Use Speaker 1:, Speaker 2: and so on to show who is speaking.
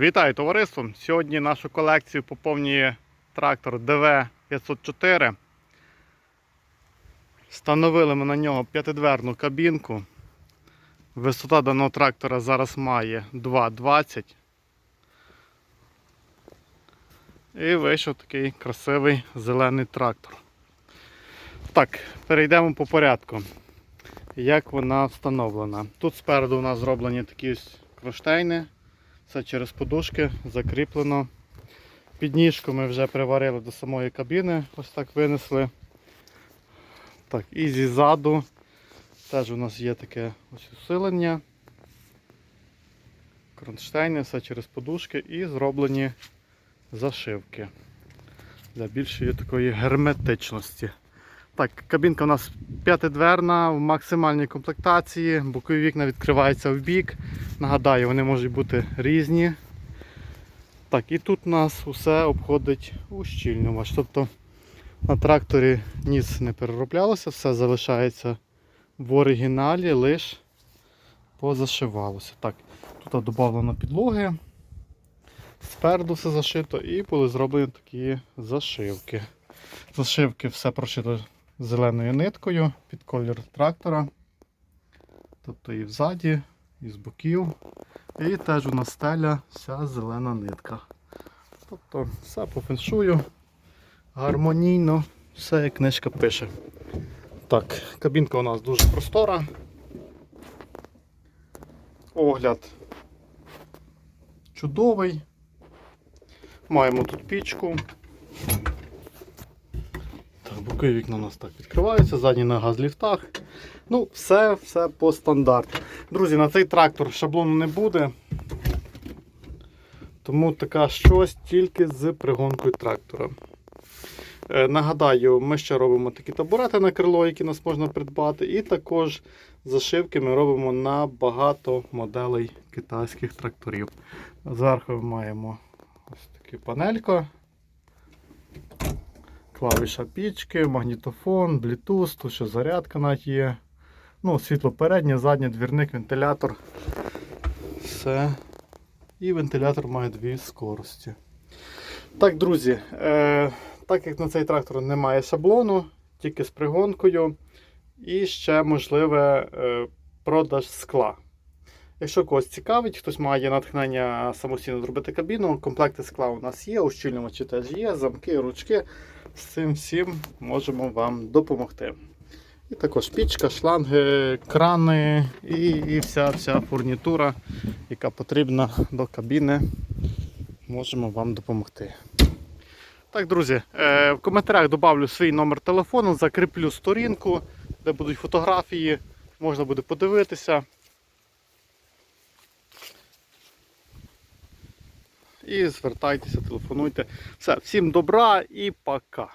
Speaker 1: Вітаю товариство! Сьогодні нашу колекцію поповнює трактор ДВ-504. Встановили ми на нього п'ятидверну кабінку. Висота даного трактора зараз має 2,20. І вийшов такий красивий зелений трактор. Так, перейдемо по порядку. Як вона встановлена? Тут спереду у нас зроблені такі ось кронштейни. Все через подушки закріплено. Підніжку ми вже приварили до самої кабіни, ось так винесли. Так, і ззаду теж у нас є таке ось усилення. Кронштейни, все через подушки і зроблені зашивки для більшої такої герметичності. Так, кабінка у нас п'ятидверна в максимальній комплектації, бокові вікна відкриваються в бік. Нагадаю, вони можуть бути різні. Так, і тут у нас усе обходить ущільнювач. Тобто на тракторі ніц не перероблялося, все залишається в оригіналі, лише позашивалося. Так, тут додано підлоги. Спереду все зашито і були зроблені такі зашивки. Зашивки все прошито зеленою ниткою під колір трактора. Тобто і взаді, і з боків. І теж у нас стеля вся зелена нитка. Тобто все по феншую, гармонійно, все як книжка пише. Так, кабінка у нас дуже простора. Огляд чудовий. Маємо тут пічку. Так, бокові вікна у нас так відкриваються, задні на газ-ліфтах. Ну, все, все по стандарту. Друзі, на цей трактор шаблону не буде. Тому така щось тільки з пригонкою трактора. Е, нагадаю, ми ще робимо такі табурети на крило, які нас можна придбати. І також зашивки ми робимо на багато моделей китайських тракторів. Зверху маємо ось таку панельку. Клавіша пічки, магнітофон, Bluetooth, тут ще зарядка навіть є. Ну, світло переднє, заднє, двірник, вентилятор. Все. І вентилятор має дві скорості. Так, друзі, е, так як на цей трактор немає шаблону, тільки з пригонкою. І ще можливе е, продаж скла. Якщо когось цікавить, хтось має натхнення самостійно зробити кабіну, комплекти скла у нас є, ущільнювачі теж є, замки, ручки. З цим всім можемо вам допомогти. І також пічка, шланги, крани і, і вся вся фурнітура, яка потрібна до кабіни, можемо вам допомогти. Так, друзі, е, в коментарях додавлю свій номер телефону, закріплю сторінку, де будуть фотографії, можна буде подивитися. І звертайтеся, телефонуйте. Все, всім добра і пока.